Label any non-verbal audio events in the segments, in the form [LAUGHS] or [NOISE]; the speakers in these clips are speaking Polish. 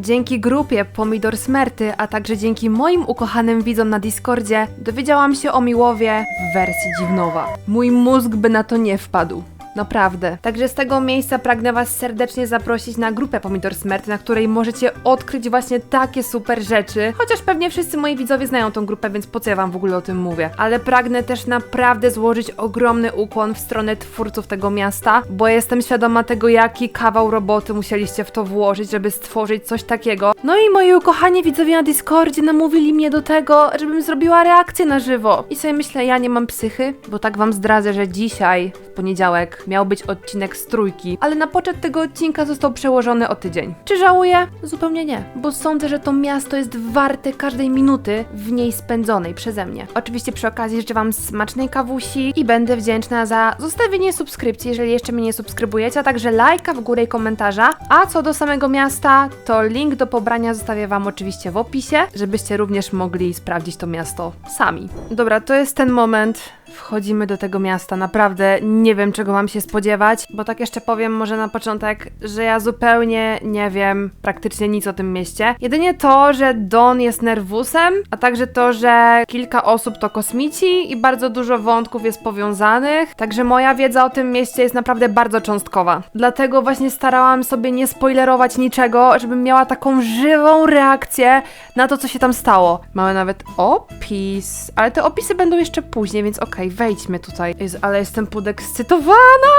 Dzięki grupie Pomidor Smerty, a także dzięki moim ukochanym widzom na Discordzie, dowiedziałam się o Miłowie w wersji dziwnowa. Mój mózg by na to nie wpadł. Naprawdę. Także z tego miejsca pragnę Was serdecznie zaprosić na grupę Pomidor Smerty, na której możecie odkryć właśnie takie super rzeczy. Chociaż pewnie wszyscy moi widzowie znają tą grupę, więc po co ja Wam w ogóle o tym mówię. Ale pragnę też naprawdę złożyć ogromny ukłon w stronę twórców tego miasta, bo jestem świadoma tego, jaki kawał roboty musieliście w to włożyć, żeby stworzyć coś takiego. No i moi ukochani widzowie na Discordzie namówili mnie do tego, żebym zrobiła reakcję na żywo. I sobie myślę, ja nie mam psychy, bo tak Wam zdradzę, że dzisiaj, w poniedziałek, miał być odcinek z trójki, ale na poczet tego odcinka został przełożony o tydzień. Czy żałuję? Zupełnie nie, bo sądzę, że to miasto jest warte każdej minuty w niej spędzonej przeze mnie. Oczywiście przy okazji życzę Wam smacznej kawusi i będę wdzięczna za zostawienie subskrypcji, jeżeli jeszcze mnie nie subskrybujecie, a także lajka w górę i komentarza. A co do samego miasta, to link do pobrania zostawię Wam oczywiście w opisie, żebyście również mogli sprawdzić to miasto sami. Dobra, to jest ten moment. Wchodzimy do tego miasta. Naprawdę nie wiem, czego mam się spodziewać, bo tak jeszcze powiem może na początek, że ja zupełnie nie wiem praktycznie nic o tym mieście. Jedynie to, że Don jest nerwusem, a także to, że kilka osób to kosmici i bardzo dużo wątków jest powiązanych. Także moja wiedza o tym mieście jest naprawdę bardzo cząstkowa. Dlatego właśnie starałam sobie nie spoilerować niczego, żebym miała taką żywą reakcję na to, co się tam stało. Mamy nawet opis, ale te opisy będą jeszcze później, więc okej, wejdźmy tutaj. Ale jestem podekscytowana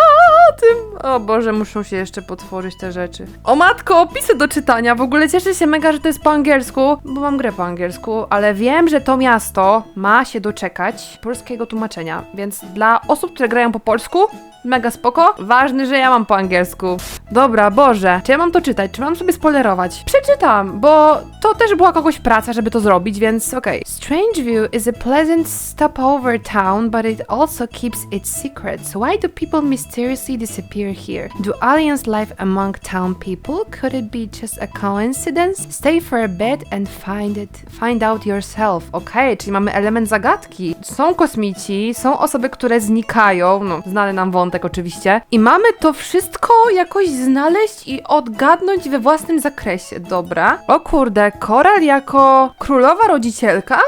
tym. O Boże, muszą się jeszcze potworzyć te rzeczy. O matko, opisy do czytania. W ogóle cieszę się mega, że to jest po angielsku, bo mam grę po angielsku, ale wiem, że to miasto ma się doczekać polskiego tłumaczenia, więc dla osób, które grają po polsku, Mega spoko. Ważny, że ja mam po angielsku. Dobra, Boże. Czy ja mam to czytać? Czy mam sobie spoilerować? Przeczytam, bo to też była kogoś praca, żeby to zrobić, więc okej. Strangeview is a pleasant stopover town, but it also keeps its secrets. Why do people mysteriously disappear here? Do aliens live among town people? Could it be just a coincidence? Stay for a bit and find it. Find out yourself. Okej, czyli mamy element zagadki. Są kosmici, są osoby, które znikają, no, znany nam wątek oczywiście. I mamy to wszystko jakoś znaleźć i odgadnąć we własnym zakresie. Dobra. O kurde, Koral jako królowa rodzicielka?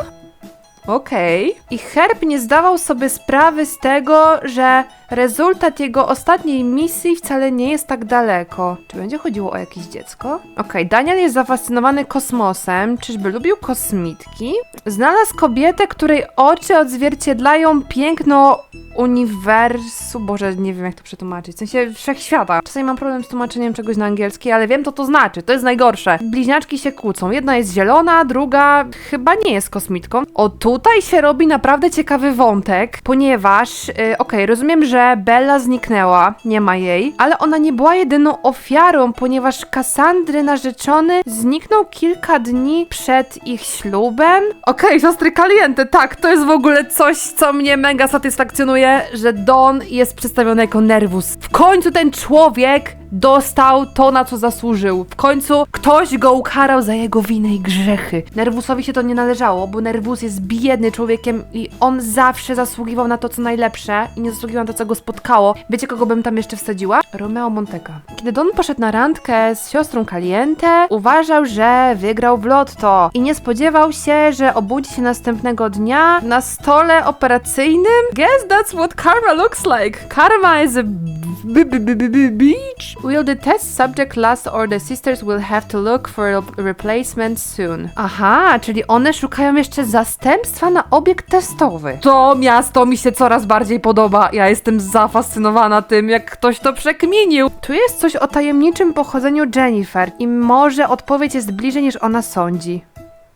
Okej. I Herb nie zdawał sobie sprawy z tego, że rezultat jego ostatniej misji wcale nie jest tak daleko. Czy będzie chodziło o jakieś dziecko? Okej, Daniel jest zafascynowany kosmosem. Czyżby lubił kosmitki? Znalazł kobietę, której oczy odzwierciedlają piękno uniwersum. Boże, nie wiem jak to przetłumaczyć. W sensie wszechświata. Czasami mam problem z tłumaczeniem czegoś na angielski, ale wiem, co to znaczy. To jest najgorsze. Bliźniaczki się kłócą. Jedna jest zielona, druga chyba nie jest kosmitką. O, tutaj się robi naprawdę ciekawy wątek, ponieważ, yy, okej, rozumiem, że Bella zniknęła, nie ma jej, ale ona nie była jedyną ofiarą, ponieważ Kassandry narzeczony zniknął kilka dni przed ich ślubem. Okej, siostry Caliente, tak, to jest w ogóle coś, co mnie mega satysfakcjonuje, że Don jest przedstawiony jako nerwus. W końcu ten człowiek dostał to, na co zasłużył. W końcu ktoś go ukarał za jego winę i grzechy. Nerwusowi się to nie należało, bo Nerwus jest biedny człowiekiem i on zawsze zasługiwał na to, co najlepsze i nie zasługiwał na to, co go spotkało. Wiecie, kogo bym tam jeszcze wsadziła? Romeo Monteka. Kiedy Don poszedł na randkę z siostrą Caliente, uważał, że wygrał w lotto i nie spodziewał się, że obudzi się następnego dnia na stole operacyjnym. Guess that's what karma looks like. Karma is a b- b- b- b- beach. Will the test subject last or the sisters will have to look for a replacement soon? Aha, czyli one szukają jeszcze zastępstwa na obiekt testowy. To miasto mi się coraz bardziej podoba. Ja jestem zafascynowana tym, jak ktoś to przekminił. Tu jest coś o tajemniczym pochodzeniu Jennifer i może odpowiedź jest bliżej niż ona sądzi.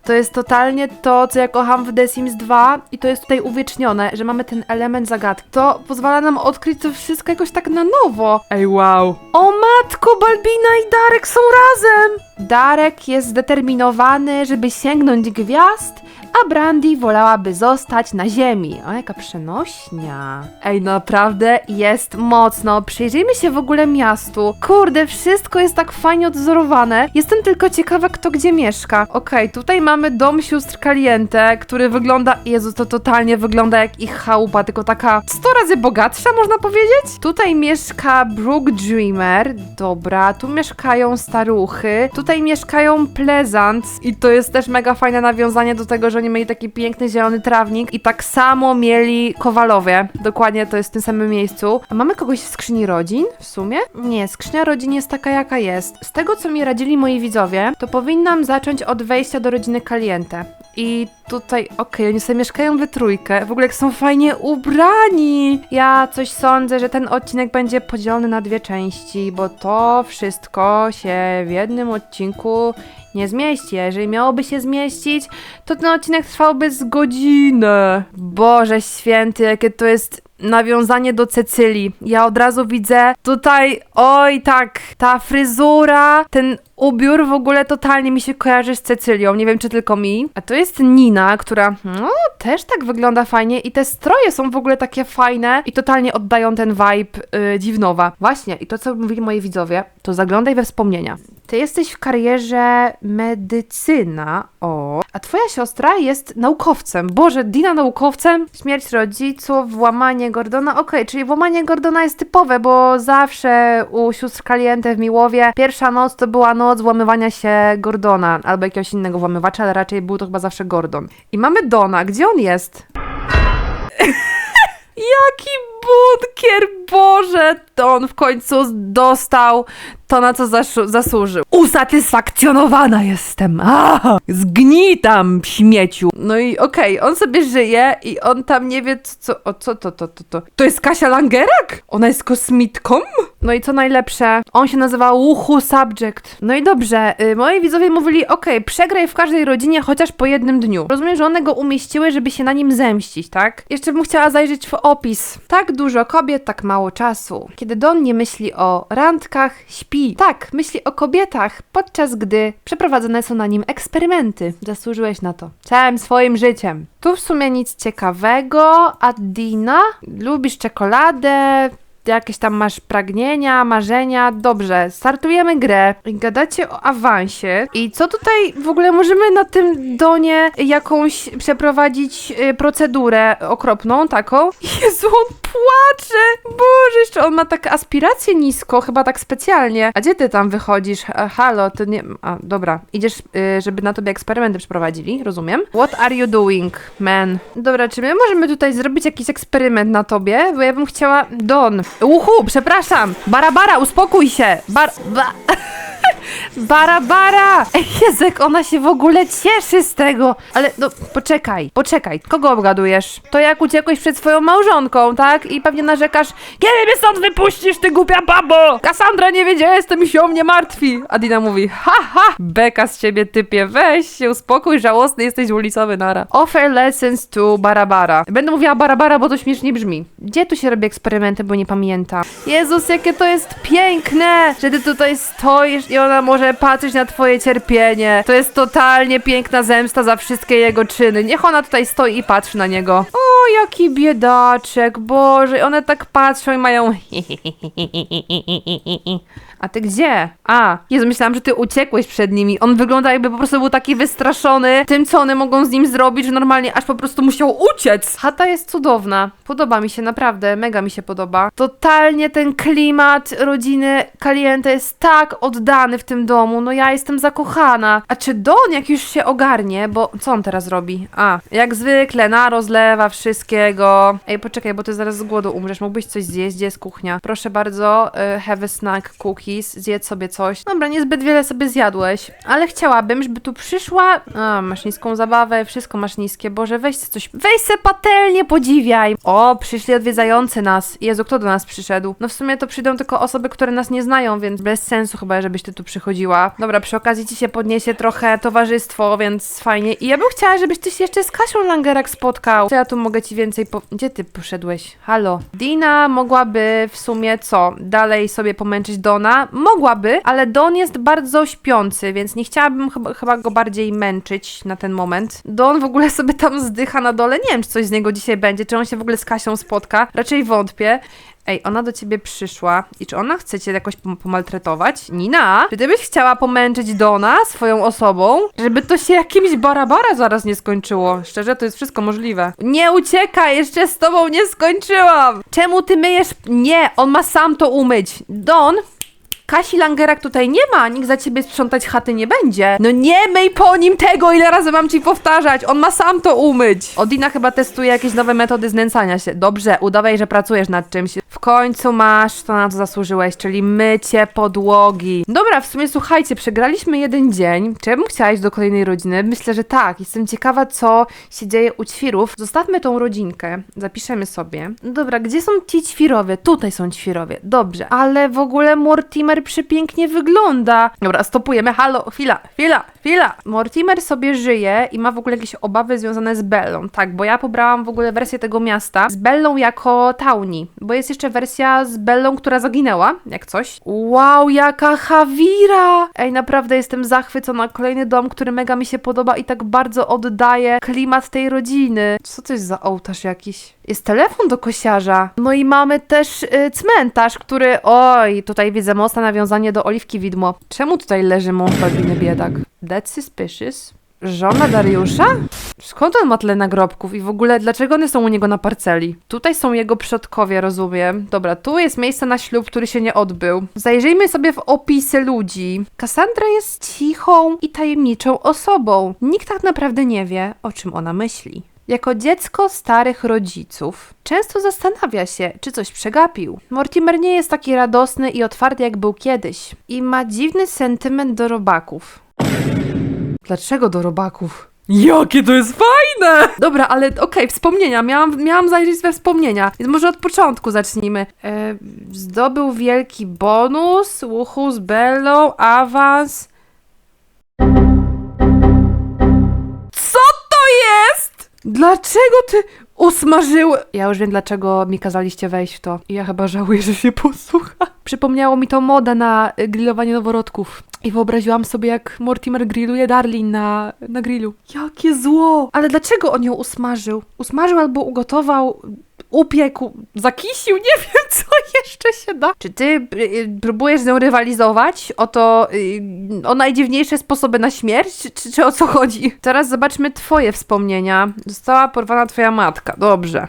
To jest totalnie to, co ja kocham w The Sims 2 i to jest tutaj uwiecznione, że mamy ten element zagadki. To pozwala nam odkryć to wszystko jakoś tak na nowo. Ej, wow. O matko, Balbina i Darek są razem! Darek jest zdeterminowany, żeby sięgnąć gwiazd, a Brandy wolałaby zostać na ziemi. O, jaka przenośnia. Ej, naprawdę jest mocno. Przyjrzyjmy się w ogóle miastu. Kurde, wszystko jest tak fajnie odzorowane. Jestem tylko ciekawa, kto gdzie mieszka. Okej, tutaj mamy dom sióstr Caliente, który wygląda... Jezu, to totalnie wygląda jak ich chałupa, tylko taka 100 razy bogatsza, można powiedzieć. Tutaj mieszka Brooke Dreamer. Dobra, tu mieszkają staruchy. Tutaj tutaj mieszkają Pleasant i to jest też mega fajne nawiązanie do tego, że oni mieli taki piękny zielony trawnik i tak samo mieli Kowalowie. Dokładnie to jest w tym samym miejscu. A mamy kogoś w skrzyni rodzin w sumie? Nie, skrzynia rodzin jest taka jaka jest. Z tego co mi radzili moi widzowie, to powinnam zacząć od wejścia do rodziny Caliente. I tutaj, okej, oni sobie mieszkają we trójkę. W ogóle jak są fajnie ubrani. Ja coś sądzę, że ten odcinek będzie podzielony na dwie części, bo to wszystko się w jednym odcinku nie zmieści. A jeżeli miałoby się zmieścić, to ten odcinek trwałby z godzinę. Boże święty, jakie to jest nawiązanie do Cecylii. Ja od razu widzę tutaj, oj tak, ta fryzura, ten ubiór w ogóle totalnie mi się kojarzy z Cecylią. Nie wiem, czy tylko mi. A to jest Nina, która no, też tak wygląda fajnie i te stroje są w ogóle takie fajne i totalnie oddają ten vibe yy, dziwnowa. Właśnie, i to co mówili moi widzowie, to zaglądaj we wspomnienia. Ty jesteś w karierze medycyna, o, a twoja siostra jest naukowcem. Boże, Dina naukowcem? Śmierć rodziców, włamanie Gordona, okej, czyli włamanie Gordona jest typowe, bo zawsze u sióstr Caliente w Miłowie pierwsza noc to była noc włamywania się Gordona albo jakiegoś innego włamywacza, ale raczej był to chyba zawsze Gordon. I mamy Dona, gdzie on jest? [LAUGHS] Jaki bunkier, Boże! To on w końcu dostał to, na co zasłużył. Usatysfakcjonowana jestem! A, zgnitam, śmieciu! No i okej, on sobie żyje i on tam nie wie, co, o, co to, to, to, to. To jest Kasia Langerak? Ona jest kosmitką? No i co najlepsze, on się nazywa Uhu Subject. No i dobrze, y, moi widzowie mówili, okej, przegraj w każdej rodzinie chociaż po jednym dniu. Rozumiem, że one go umieściły, żeby się na nim zemścić, tak? Jeszcze bym chciała zajrzeć w opis. Tak dużo kobiet, tak mało czasu. Kiedy Don nie myśli o randkach, śpi. Tak, myśli o kobietach, podczas gdy przeprowadzone są na nim eksperymenty. Zasłużyłeś na to. Całym swoim życiem. Tu w sumie nic ciekawego, a Dina? Lubisz czekoladę, jakieś tam masz pragnienia, marzenia. Dobrze, startujemy grę. Gadacie o awansie. I co tutaj w ogóle możemy na tym donie jakąś przeprowadzić y, procedurę okropną taką? [LAUGHS] Jezu, on płacze! Boże, jeszcze on ma tak aspirację nisko, chyba tak specjalnie. A gdzie ty tam wychodzisz? A, halo, to nie... A, dobra. Idziesz, y, żeby na tobie eksperymenty przeprowadzili, rozumiem. What are you doing, man? Dobra, czy my możemy tutaj zrobić jakiś eksperyment na tobie? Bo ja bym chciała... Don. Uhu, przepraszam. Bara, bara, uspokój się. Bar... Ba... [LAUGHS] Bara, bara! Ej, [LAUGHS] Jezek, ona się w ogóle cieszy z tego. Ale no, poczekaj, poczekaj. Kogo obgadujesz? To jak uciekłeś przed swoją małżonką, tak? I pewnie narzekasz, kiedy mnie stąd wypuścisz, ty głupia babo? Kassandra nie wie, jestem i się o mnie martwi. A Dina mówi, ha, ha, beka z ciebie, typie, weź się, uspokój, żałosny jesteś ulicowy, nara. Offer lessons to Barabara. Będę mówiła Barabara, bo to śmiesznie brzmi. Gdzie tu się robi eksperymenty, bo nie pamiętam. Jezus, jakie to jest piękne, że ty tutaj stoisz i ona może patrzeć na twoje cierpienie. To jest totalnie piękna zemsta za wszystkie jego czyny. Niech ona tutaj stoi i patrzy na niego. O, jaki biedaczek, Boże, one tak patrzą i mają [LAUGHS] A ty gdzie? A, Jezu, myślałam, że ty uciekłeś przed nimi. On wygląda jakby po prostu był taki wystraszony tym, co one mogą z nim zrobić, że normalnie aż po prostu musiał uciec. Chata jest cudowna. Podoba mi się, naprawdę, mega mi się podoba. Totalnie ten klimat rodziny Caliente jest tak oddany w tym domu. No ja jestem zakochana. A czy Don, jak już się ogarnie, bo co on teraz robi? A, jak zwykle, na rozlewa wszystkiego. Ej, poczekaj, bo ty zaraz z głodu umrzesz. Mógłbyś coś zjeść? Gdzie jest kuchnia? Proszę bardzo, y, have a snack cookies. Zjedz sobie coś. Dobra, niezbyt wiele sobie zjadłeś, ale chciałabym, żeby tu przyszła... A, masz niską zabawę, wszystko masz niskie. Boże, weź coś... Weź se patelnie, podziwiaj. O, przyszli odwiedzający nas. Jezu, kto do nas przyszedł? No w sumie to przyjdą tylko osoby, które nas nie znają, więc bez sensu chyba, żebyś ty tu przychodziła. Dobra, przy okazji ci się podniesie trochę towarzystwo, więc fajnie. I ja bym chciała, żebyś ty się jeszcze z Kasią Langerak spotkał. Co ja tu mogę ci więcej po... Gdzie ty poszedłeś? Halo. Dina mogłaby w sumie co? Dalej sobie pomęczyć Dona? Mogłaby, ale Don jest bardzo śpiący, więc nie chciałabym chyba go bardziej męczyć na ten moment. Don w ogóle sobie tam zdycha na dole. Nie wiem, czy coś z niego dzisiaj będzie, czy on się w ogóle z Kasią spotka. Raczej wątpię. Ej, ona do ciebie przyszła i czy ona chce cię jakoś pom- pomaltretować? Nina, czy ty byś chciała pomęczyć Dona swoją osobą? Żeby to się jakimś barabara zaraz nie skończyło. Szczerze, to jest wszystko możliwe. Nie uciekaj, jeszcze z tobą nie skończyłam! Czemu ty myjesz... Nie, on ma sam to umyć. Don, Kasi Langerak tutaj nie ma, nikt za ciebie sprzątać chaty nie będzie. No nie myj po nim tego, ile razy mam ci powtarzać, on ma sam to umyć. Odina chyba testuje jakieś nowe metody znęcania się. Dobrze, udawaj, że pracujesz nad czymś. Końcu masz to, na co zasłużyłeś, czyli mycie podłogi. Dobra, w sumie słuchajcie, przegraliśmy jeden dzień. Czy ja bym chciała iść do kolejnej rodziny? Myślę, że tak. Jestem ciekawa, co się dzieje u ćwirów. Zostawmy tą rodzinkę, zapiszemy sobie. No Dobra, gdzie są ci ćwirowie? Tutaj są ćwirowie. Dobrze, ale w ogóle Mortimer przepięknie wygląda. Dobra, stopujemy. Halo, chwila, chwila, chwila. Mortimer sobie żyje i ma w ogóle jakieś obawy związane z Bellą. Tak, bo ja pobrałam w ogóle wersję tego miasta z Bellą jako Tawni, bo jest jeszcze wersja z Bellą, która zaginęła, jak coś. Wow, jaka Hawira! Ej, naprawdę jestem zachwycona. Kolejny dom, który mega mi się podoba i tak bardzo oddaje klimat tej rodziny. Co to jest za ołtarz jakiś? Jest telefon do kosiarza. No i mamy też y, cmentarz, który... Oj, tutaj widzę mocne nawiązanie do Oliwki Widmo. Czemu tutaj leży mąż Balbiny Biedak? That's suspicious. Żona Dariusza? Skąd on ma tyle nagrobków i w ogóle dlaczego one są u niego na parceli? Tutaj są jego przodkowie, rozumiem. Dobra, tu jest miejsce na ślub, który się nie odbył. Zajrzyjmy sobie w opisy ludzi. Cassandra jest cichą i tajemniczą osobą. Nikt tak naprawdę nie wie, o czym ona myśli. Jako dziecko starych rodziców często zastanawia się, czy coś przegapił. Mortimer nie jest taki radosny i otwarty, jak był kiedyś. I ma dziwny sentyment do robaków. Dlaczego do robaków? Jakie to jest fajne! Dobra, ale okej, wspomnienia. Miałam, miałam zajrzeć we wspomnienia. Więc może od początku zacznijmy. E, zdobył wielki bonus, łuchu z Bellą, awans. Co to jest? Dlaczego ty usmażyły... Ja już wiem, dlaczego mi kazaliście wejść w to. I ja chyba żałuję, że się posłucha. Przypomniało mi to moda na y, grillowanie noworodków. I wyobraziłam sobie, jak Mortimer grilluje Darlin na, na grillu. Jakie zło! Ale dlaczego on ją usmażył? Usmażył albo ugotował, upiekł, zakisił, nie [LAUGHS] wiem, co jeszcze się da. Czy ty y, y, próbujesz z nią rywalizować o to, y, o najdziwniejsze sposoby na śmierć, czy, czy o co chodzi? Teraz zobaczmy twoje wspomnienia. Została porwana twoja matka, dobrze.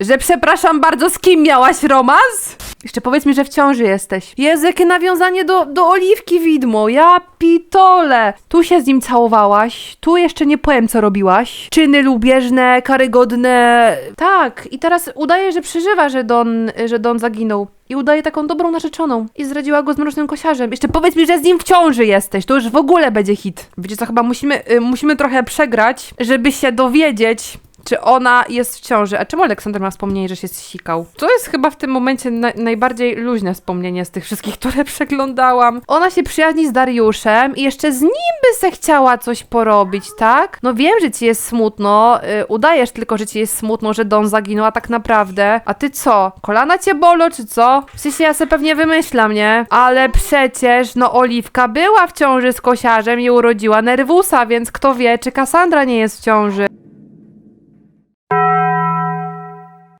Że przepraszam bardzo, z kim miałaś romans? Jeszcze powiedz mi, że w ciąży jesteś. Jezu, jakie nawiązanie do, do Oliwki Widmo. Ja pitole. Tu się z nim całowałaś, tu jeszcze nie powiem, co robiłaś. Czyny lubieżne, karygodne. Tak, i teraz udaje, że przeżywa, że Don, że Don zaginął. I udaje taką dobrą narzeczoną. I zdradziła go z mrocznym kosiarzem. Jeszcze powiedz mi, że z nim w ciąży jesteś. To już w ogóle będzie hit. Wiecie co, chyba musimy, y, musimy trochę przegrać, żeby się dowiedzieć, czy ona jest w ciąży. A czemu Aleksander ma wspomnienie, że się zsikał? To jest chyba w tym momencie na najbardziej luźne wspomnienie z tych wszystkich, które [LAUGHS] przeglądałam. Ona się przyjaźni z Dariuszem i jeszcze z nim by se chciała coś porobić, tak? No wiem, że ci jest smutno. y, udajesz tylko, że ci jest smutno, że Don zaginął, a tak naprawdę. A ty co? Kolana cię bolą, czy co? W sensie ja se pewnie wymyślam, nie? Ale przecież, no Oliwka była w ciąży z kosiarzem i urodziła nerwusa, więc kto wie, czy Kassandra nie jest w ciąży.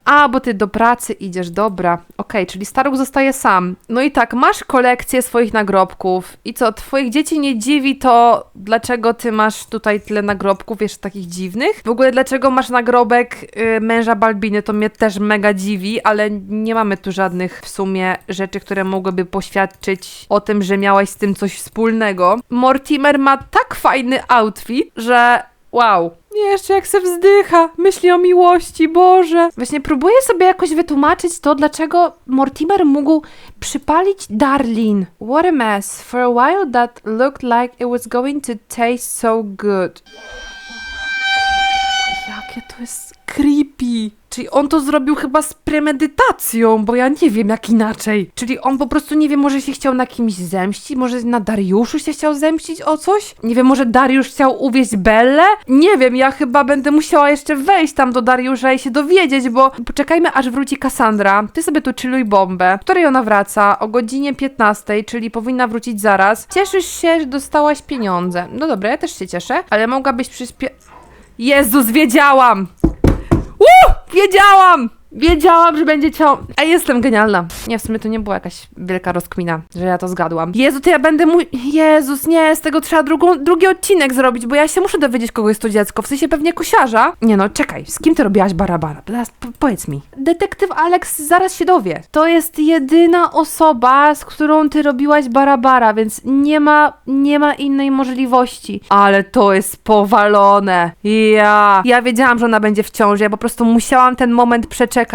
A, bo ty do pracy idziesz, dobra. Okej, czyli Staruch zostaje sam. No i tak, masz kolekcję swoich nagrobków. I co, twoich dzieci nie dziwi to, dlaczego ty masz tutaj tyle nagrobków, jeszcze takich dziwnych? W ogóle, dlaczego masz nagrobek y, męża Balbiny, to mnie też mega dziwi, ale nie mamy tu żadnych w sumie rzeczy, które mogłyby poświadczyć o tym, że miałaś z tym coś wspólnego. Mortimer ma tak fajny outfit, że wow. Nie, jeszcze jak se wzdycha, myśli o miłości, Boże. Właśnie próbuję sobie jakoś wytłumaczyć to, dlaczego Mortimer mógł przypalić Darlin. What a mess. For a while that looked like it was going to taste so good. Jakie to jest creepy. Czyli on to zrobił chyba z premedytacją, bo ja nie wiem jak inaczej. Czyli on po prostu, nie wiem, może się chciał na kimś zemścić, może na Dariuszu się chciał zemścić o coś? Nie wiem, może Dariusz chciał uwieść Bellę? Nie wiem, ja chyba będę musiała jeszcze wejść tam do Dariusza i się dowiedzieć, bo poczekajmy aż wróci Cassandra. Ty sobie tu chilluj bombę. W której ona wraca? O godzinie 15, czyli powinna wrócić zaraz. Cieszysz się, że dostałaś pieniądze. No dobra, ja też się cieszę, ale mogłabyś przyspie... Jezus, wiedziałam! Uh! Wiedziałam! Wiedziałam, że będzie cią... A jestem genialna. Nie, w sumie to nie była jakaś wielka rozkmina, że ja to zgadłam. Jezu, to ja będę mój... Jezus, nie, z tego trzeba drugą, drugi odcinek zrobić, bo ja się muszę dowiedzieć, kogo jest to dziecko. W sensie pewnie kosiarza. Nie no, czekaj, z kim ty robiłaś barabara? Teraz po- powiedz mi. Detektyw Alex zaraz się dowie. To jest jedyna osoba, z którą ty robiłaś barabara, więc nie ma, nie ma innej możliwości. Ale to jest powalone. Ja. Ja wiedziałam, że ona będzie w ciąży. Ja po prostu musiałam ten moment przeczekać,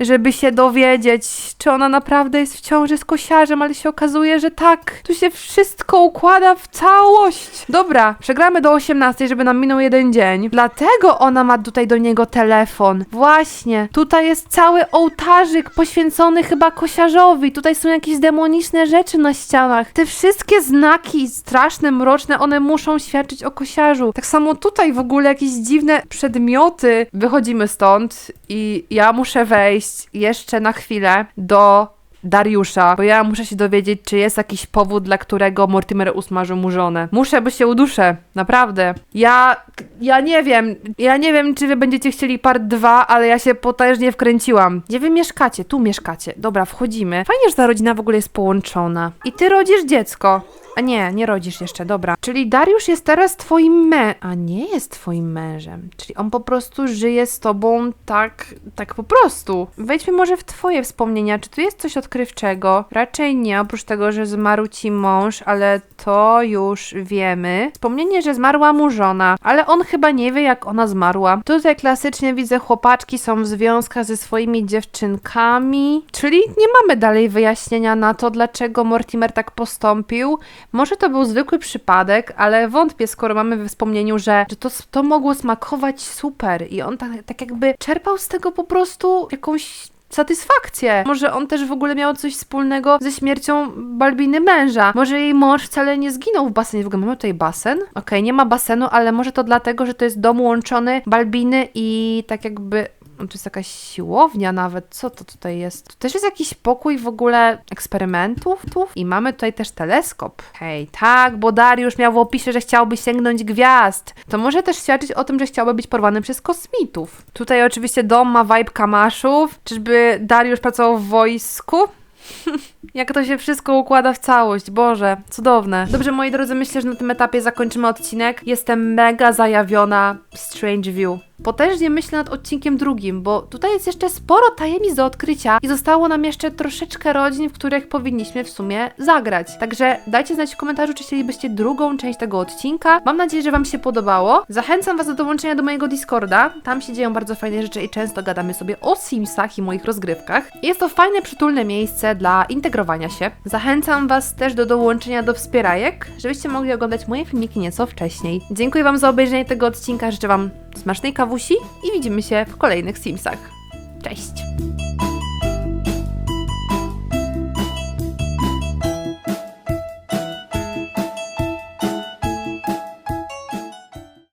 żeby się dowiedzieć, czy ona naprawdę jest w ciąży z kosiarzem, ale się okazuje, że tak. Tu się wszystko układa w całość. Dobra, przegramy do 18, żeby nam minął jeden dzień. Dlatego ona ma tutaj do niego telefon. Właśnie. Tutaj jest cały ołtarzyk poświęcony chyba kosiarzowi. Tutaj są jakieś demoniczne rzeczy na ścianach. Te wszystkie znaki straszne, mroczne, one muszą świadczyć o kosiarzu. Tak samo tutaj w ogóle jakieś dziwne przedmioty. Wychodzimy stąd i ja muszę wejść jeszcze na chwilę do Dariusza, bo ja muszę się dowiedzieć, czy jest jakiś powód, dla którego Mortimer usmażył mu żonę. Muszę, bo się uduszę, naprawdę. Ja, ja nie wiem, ja nie wiem, czy wy będziecie chcieli part 2, ale ja się potężnie wkręciłam. Gdzie wy mieszkacie? Tu mieszkacie. Dobra, wchodzimy. Fajnie, że ta rodzina w ogóle jest połączona. I ty rodzisz dziecko. A nie, nie rodzisz jeszcze, dobra. Czyli Dariusz jest teraz twoim mę... A nie jest twoim mężem. Czyli on po prostu żyje z tobą tak, tak po prostu. Wejdźmy może w twoje wspomnienia. Czy tu jest coś odkrywczego? Raczej nie, oprócz tego, że zmarł ci mąż, ale to już wiemy. Wspomnienie, że zmarła mu żona, ale on chyba nie wie, jak ona zmarła. Tutaj klasycznie widzę, chłopaczki są w związkach ze swoimi dziewczynkami, czyli nie mamy dalej wyjaśnienia na to, dlaczego Mortimer tak postąpił. Może to był zwykły przypadek, ale wątpię, skoro mamy we wspomnieniu, że, że to, to mogło smakować super i on tak, tak jakby czerpał z tego po prostu jakąś satysfakcję. Może on też w ogóle miał coś wspólnego ze śmiercią Balbiny męża. Może jej mąż wcale nie zginął w basenie. W ogóle mamy tutaj basen? Okej, nie ma basenu, ale może to dlatego, że to jest dom łączony Balbiny i tak jakby... To jest jakaś siłownia nawet. Co to tutaj jest? Tu też jest jakiś pokój w ogóle eksperymentów. Tu? I mamy tutaj też teleskop. Hej, tak, bo Dariusz miał w opisie, że chciałby sięgnąć gwiazd. To może też świadczyć o tym, że chciałby być porwany przez kosmitów. Tutaj oczywiście dom ma vibe kamaszów. Czyżby Dariusz pracował w wojsku? [LAUGHS] Jak to się wszystko układa w całość, Boże, cudowne. Dobrze, moi drodzy, myślę, że na tym etapie zakończymy odcinek. Jestem mega zajawiona Strange View. Potężnie myślę nad odcinkiem drugim, bo tutaj jest jeszcze sporo tajemnic do odkrycia i zostało nam jeszcze troszeczkę rodzin, w których powinniśmy w sumie zagrać. Także dajcie znać w komentarzu, czy chcielibyście drugą część tego odcinka. Mam nadzieję, że Wam się podobało. Zachęcam Was do dołączenia do mojego Discorda. Tam się dzieją bardzo fajne rzeczy i często gadamy sobie o Simsach i moich rozgrywkach. Jest to fajne, przytulne miejsce dla integrowania się. Zachęcam Was też do dołączenia do wspierajek, żebyście mogli oglądać moje filmiki nieco wcześniej. Dziękuję Wam za obejrzenie tego odcinka, życzę Wam smacznej kawusi i widzimy się w kolejnych Simsach. Cześć!